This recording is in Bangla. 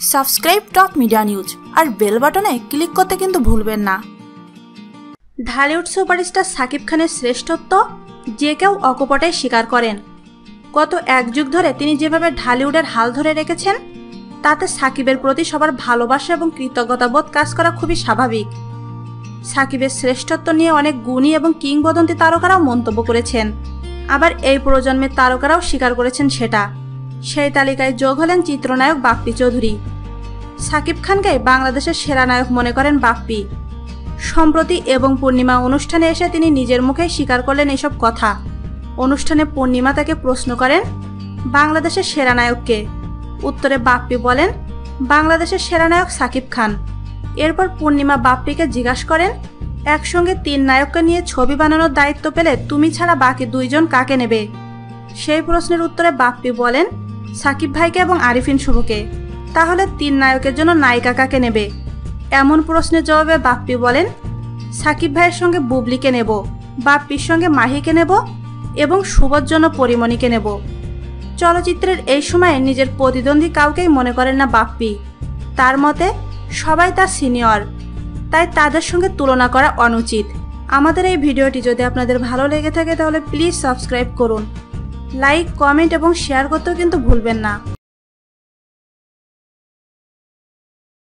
সাবস্ক্রাইব টপ মিডিয়া নিউজ আর বেল বাটনে ক্লিক করতে কিন্তু ভুলবেন না। ঢালিউড সুপারস্টার সাকিব খানের শ্রেষ্ঠত্ব যে কেউ অকপটে স্বীকার করেন। গত এক যুগ ধরে তিনি যেভাবে ঢালিউডের হাল ধরে রেখেছেন, তাতে সাকিবের প্রতি সবার ভালোবাসা এবং কৃতজ্ঞতাবোধ কাজ করা খুবই স্বাভাবিক। সাকিবের শ্রেষ্ঠত্ব নিয়ে অনেক গুণী এবং কিংবদন্তি তারকারাও মন্তব্য করেছেন। আবার এই প্রজন্মের তারকারাও স্বীকার করেছেন সেটা। সেই তালিকায় যোগ হলেন চিত্রনায়ক বাপ্পি চৌধুরী। সাকিব খানকে বাংলাদেশের সেরা নায়ক মনে করেন বাপ্পি। সম্প্রতি এবং পূর্ণিমা অনুষ্ঠানে এসে তিনি নিজের মুখে স্বীকার করলেন এসব কথা। অনুষ্ঠানে পূর্ণিমা তাকে প্রশ্ন করেন, বাংলাদেশের সেরা নায়ককে? উত্তরে বাপ্পি বলেন, বাংলাদেশের সেরা নায়ক সাকিব খান। এরপর পূর্ণিমা বাপ্পিকে জিজ্ঞাসা করেন, একসঙ্গে তিন নায়ককে নিয়ে ছবি বানানোর দায়িত্ব পেলে তুমি ছাড়া বাকি দুইজন কাকে নেবে? সেই প্রশ্নের উত্তরে বাপ্পি বলেন সাকিব ভাইকে এবং আরিফিন শুভকে। তাহলে তিন নায়কের জন্য নায়িকা কাকে নেবে? এমন প্রশ্নের জবাবে বাপ্পি বলেন, সাকিব ভাইয়ের সঙ্গে বুবলিকে নেব, বাপ্পির সঙ্গে মাহিকে নেব এবং শুভর জন্য পরিমণিকে নেব। চলচ্চিত্রের এই সময়ে নিজের প্রতিদ্বন্দ্বী কাউকেই মনে করেন না বাপ্পি। তার মতে, সবাই তার সিনিয়র। তাই তাদের সঙ্গে তুলনা করা অনুচিত। আমাদের এই ভিডিওটি যদি আপনাদের ভালো লেগে থাকে তাহলে প্লিজ সাবস্ক্রাইব করুন। লাইক কমেন্ট এবং শেয়ার করতেও কিন্তু ভুলবেন না।